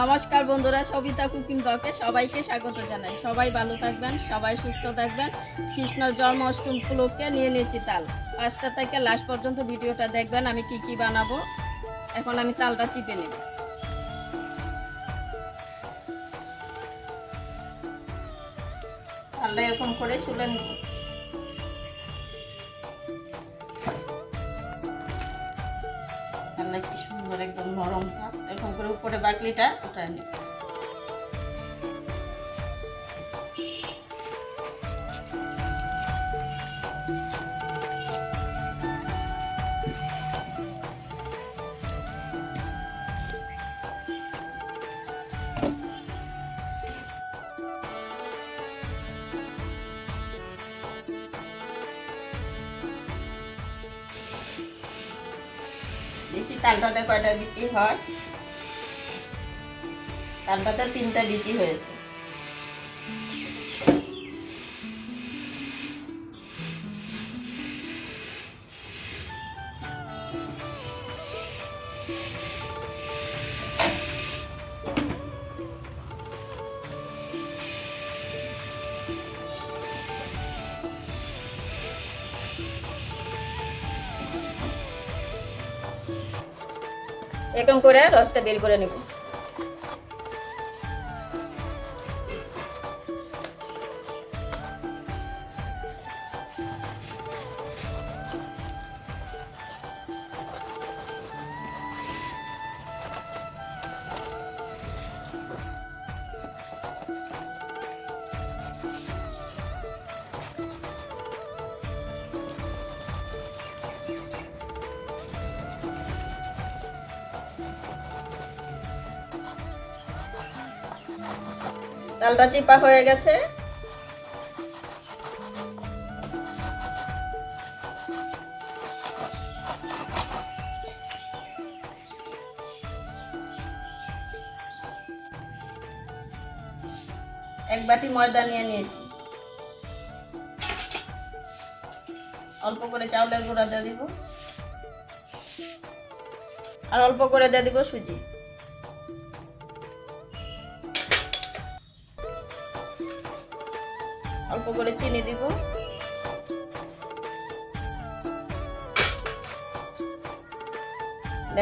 নমস্কার বন্ধুরা, সবিতা কুকিং ব্লকে সবাইকে স্বাগত জানাই। সবাই ভালো থাকবেন, সবাই সুস্থ থাকবেন। কৃষ্ণর জন্ম অষ্টম উপলক্ষে নিয়ে নিয়েছি তাল। পাঁচটা থেকে লাস্ট পর্যন্ত ভিডিওটা দেখবেন, আমি কি কি বানাবো। এখন আমি তালটা চিপে নেব। তালটা এরকম করে চুলে নেব। তাহলে কি সুন্দর একদম নরম ভাব। এরকম করে উপরে বাকলিটা ওটা নেব দেখি তালটাতে কয়টা বিচি হয় তালটাতে তিনটা বিচি হয়েছে। এরকম করে রসটা বের করে নেব। তালটা চিপা হয়ে গেছে। এক বাটি ময়দা নিয়ে নিয়েছি। অল্প করে চাউলের গুঁড়া দিয়ে দিব। আর অল্প করে দিয়ে দিব সুজি। অল্প করে চিনি দিব।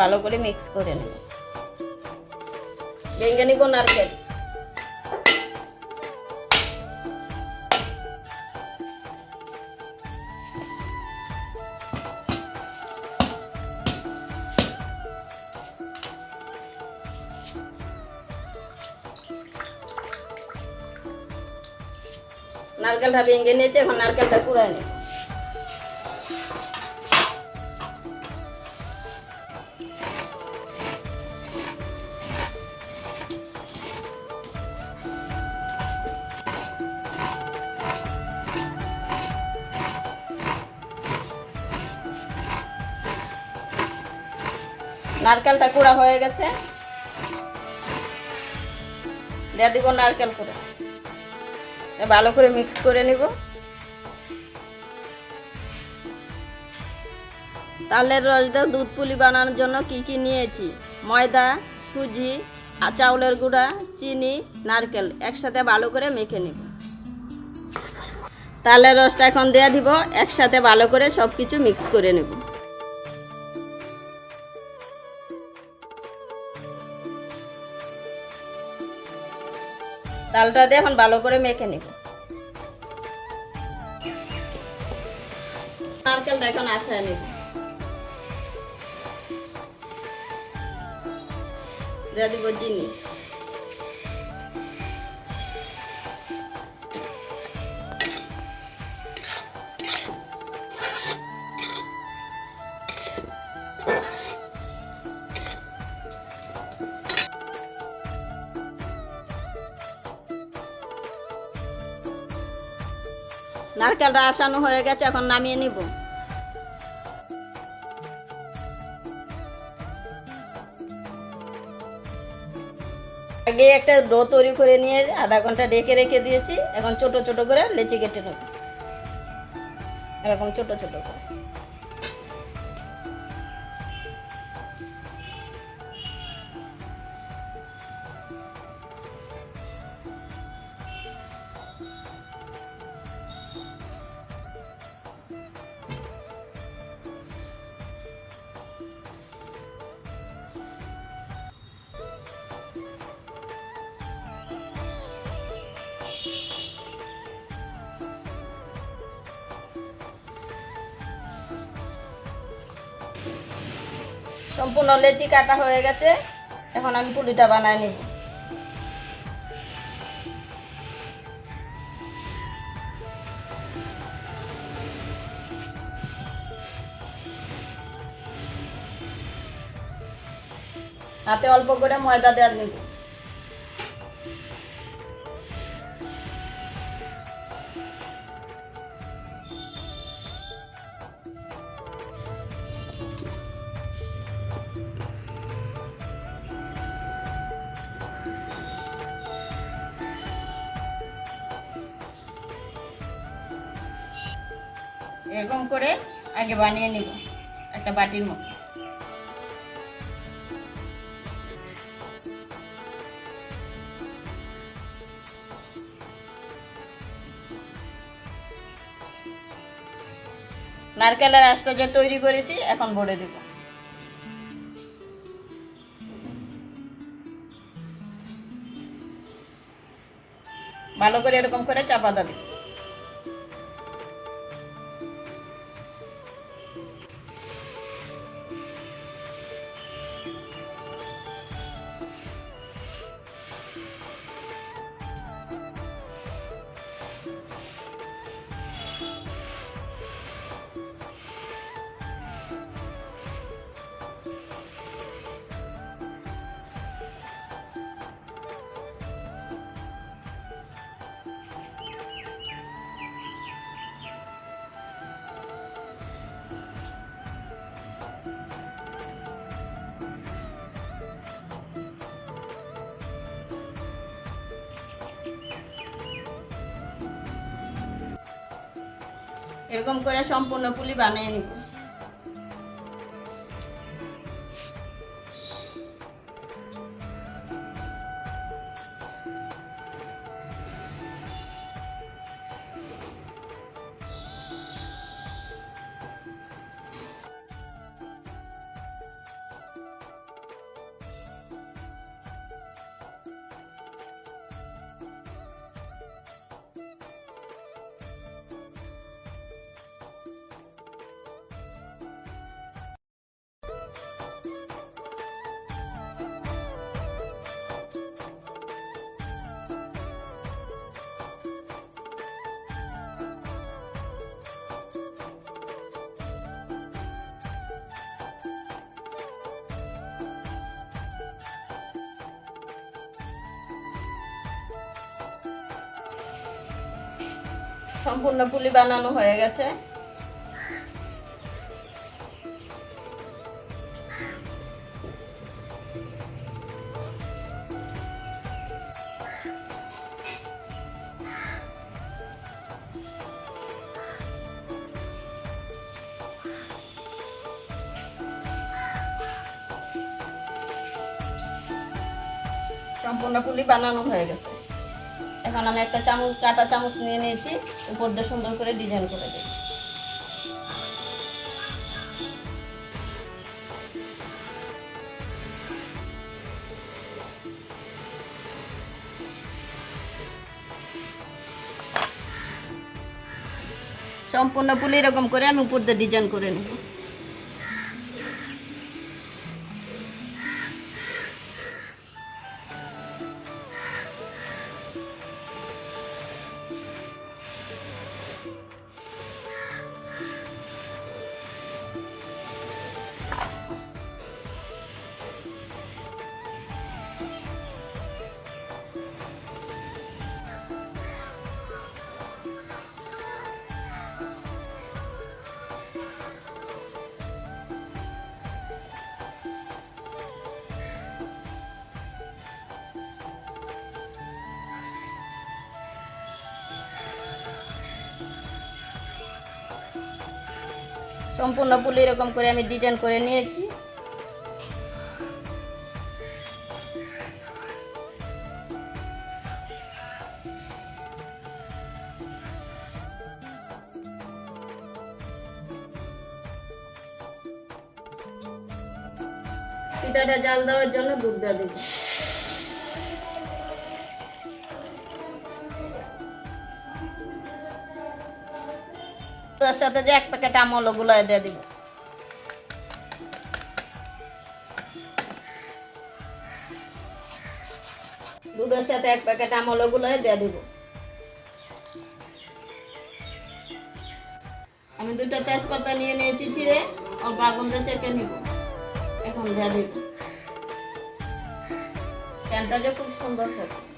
ভালো করে মিক্স করে নেব। ভেঙে নিব নারকেল নারকেলটা ভেঙে নিয়েছে, এখন নারকেলটা কুড়ায় নেব নারকেলটা কুড়া হয়ে গেছে। দিয়ে দিব নারকেল করে ভালো করে মিক্স করে নিব। তালের রস দিয়ে দুধ পুলি বানানোর জন্য কি কি নিয়েছি? ময়দা, সুজি, আর চাউলের গুঁড়া, চিনি, নারকেল একসাথে ভালো করে মেখে নিব। তালের রসটা এখন দিয়ে দিব, একসাথে ভালো করে সব কিছু মিক্স করে নেব। তালটা দিয়ে এখন ভালো করে মেখে নিব। নারকেলটা এখন আসায় নিব। দিয়ে দিব চিনি নারকেলটা আসানো হয়ে গেছে, এখন নামিয়ে নিব। আগে একটা ডো তৈরি করে নিয়ে আধা ঘণ্টা ডেকে রেখে দিয়েছি, এখন ছোট ছোট করে লেচি কেটে নেব। এরকম ছোট ছোট করে। সম্পূর্ণ লেচি কাটা হয়ে গেছে। এখন আমি পুলিটা বানায় নিব। হাতে অল্প করে ময়দা দেওয়া নিব। আগে বানিয়ে নিব, একটা বাটির মতো। নারকেলের আঁশটা যে তৈরি করেছি, এখন ভরে দেব। ভালো করে এরকম করে চাপা দেবে। এরকম করে সম্পূর্ণ পুলি বানিয়ে নিব। সম্পূর্ণ পুলি বানানো হয়ে গেছে। সম্পূর্ণ পুলি বানানো হয়ে গেছে। এখন আমি একটা চামচ, কাটা চামচ নিয়ে নিয়েছি উপর দিয়ে সুন্দর করে ডিজাইন করে দিই। সম্পূর্ণ পুলি এরকম করে আমি উপর দিয়ে ডিজাইন করে নেব। সম্পূর্ণ পুলি এরকম করে আমি ডিজাইন করে নিয়েছি। পিঠাটা জাল দেওয়ার জন্য দুধ দেওয়া তোর সাথে যে এক প্যাকেট আমলগুলো দিয়ে দিব। দুধের সাথে এক প্যাকেট আমলও গুলো দিয়ে দিব। আমি দুটো তেজপাতা নিয়ে নিয়েছি চিড়ে অল্প আগুনটা চেপে নিব। এখন দিয়ে দিব। প্যানটা যে খুব সুন্দর থাকে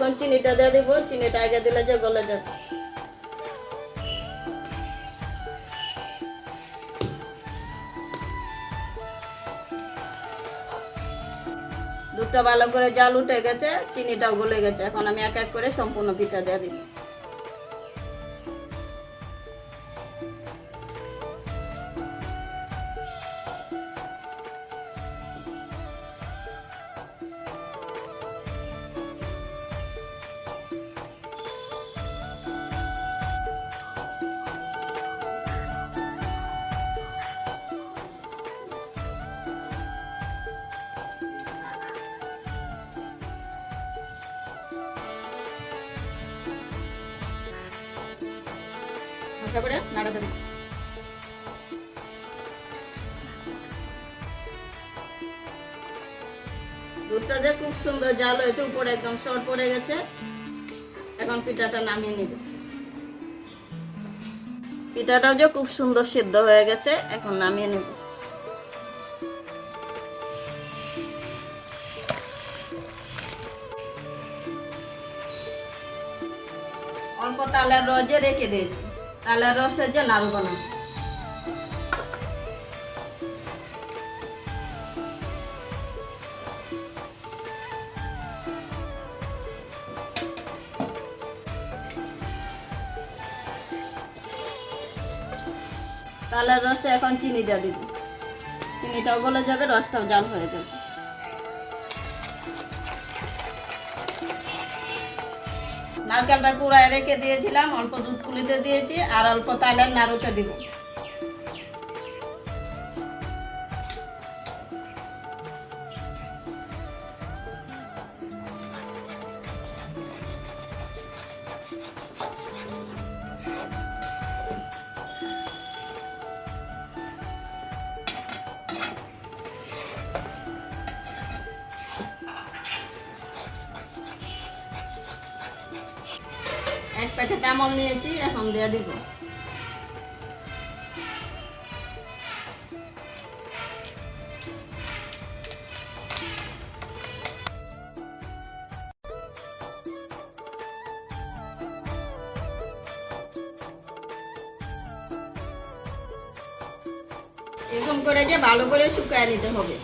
এখন চিনিটা দিয়ে দিব, চিনিটা আগে দিলে যে গলে যাবে। দুধটা ভালো করে জাল উঠে গেছে, চিনিটাও গলে গেছে। এখন আমি এক এক করে সম্পূর্ণ পিঠা দিয়ে দিব। দুধটা যে খুব সুন্দর জাল হয়েছে, উপরে একদম শর্ট পড়ে গেছে। এখন পিঠাটা নামিয়ে নিব। পিঠাটাও যে খুব সুন্দর সিদ্ধ হয়ে গেছে, এখন নামিয়ে নিব। অল্প তালের রসে রেখে দিয়েছি। তালের রসের যে নাড়ু বানাবো তালের রসে এখন চিনি দিয়ে দিব। চিনিটাও গলে যাবে, রসটাও জাল হয়ে যাবে। নারকেলটা পুরায় রেখে দিয়েছিলাম অল্প দুধ কুলিতে দিয়েছি আর অল্প তালের নাড়ুতে দিব। প্যাকেট আমল নিয়েছি, এখন দিয়ে দিব। এরকম করে যে ভালো করে শুকায় নিতে হবে।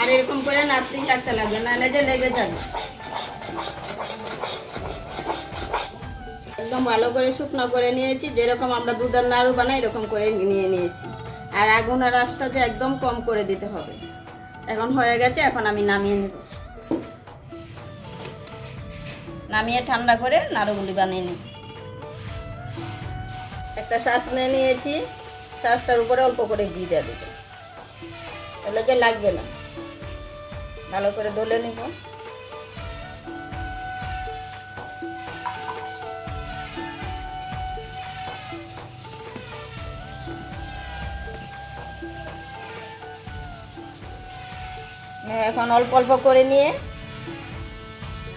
আর এরকম করে নাচতেই থাকতে লাগবে, নাহলে যে লেগে যাবে। একদম ভালো করে শুকনো করে নিয়েছি। যেরকম আমরা দুধের নাড়ু বানাই, এরকম করে নিয়ে নিয়েছি। আর আগুনের আঁচটা যে একদম কম করে দিতে হবে। এখন হয়ে গেছে, এখন আমি নামিয়ে নেব। নামিয়ে ঠান্ডা করে নাড়ুগুলি বানিয়ে নেব। একটা শ্বাস নিয়ে নিয়েছি। শ্বাসটার উপরে অল্প করে ঘি দিয়ে দেব। যে লাগবে না। ভালো করে ডলে নেব। এখন অল্প অল্প করে নিয়ে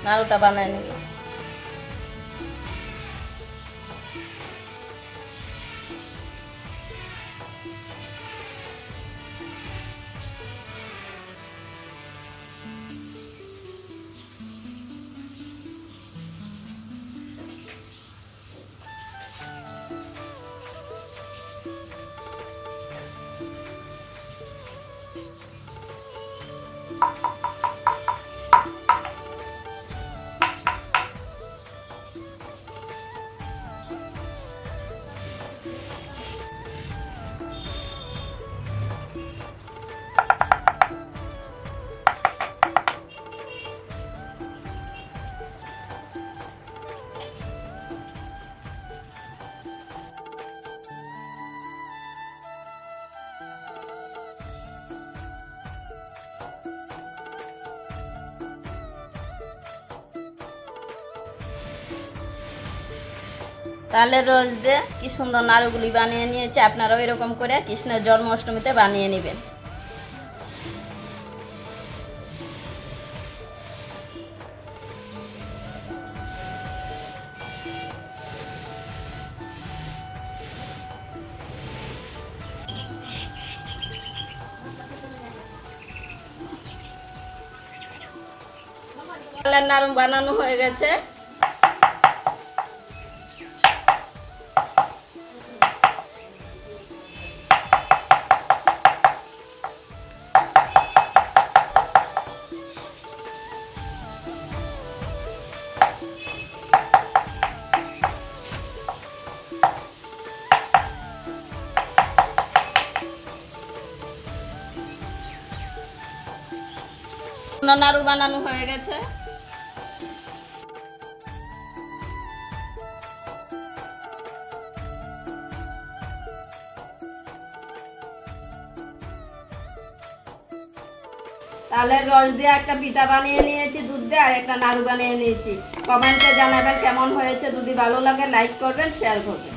নাড়ুটা বানিয়ে নেব তাহলে রোজ দিয়ে কি সুন্দর নাড়ুগুলি বানিয়ে নিয়েছে আপনারাও এরকম করে কৃষ্ণের জন্মাষ্টমীতে বানিয়ে নেবেন। নাড়ু বানানো হয়ে গেছে। নাড়ু বানানো হয়ে গেছে। তালের রস দিয়ে একটা পিঠা বানিয়ে নিয়েছি, দুধ দিয়ে, আর একটা নাড়ু বানিয়ে নিয়েছি। কমেন্টে জানাবেন কেমন হয়েছে। যদি ভালো লাগে, লাইক করবেন শেয়ার করবেন।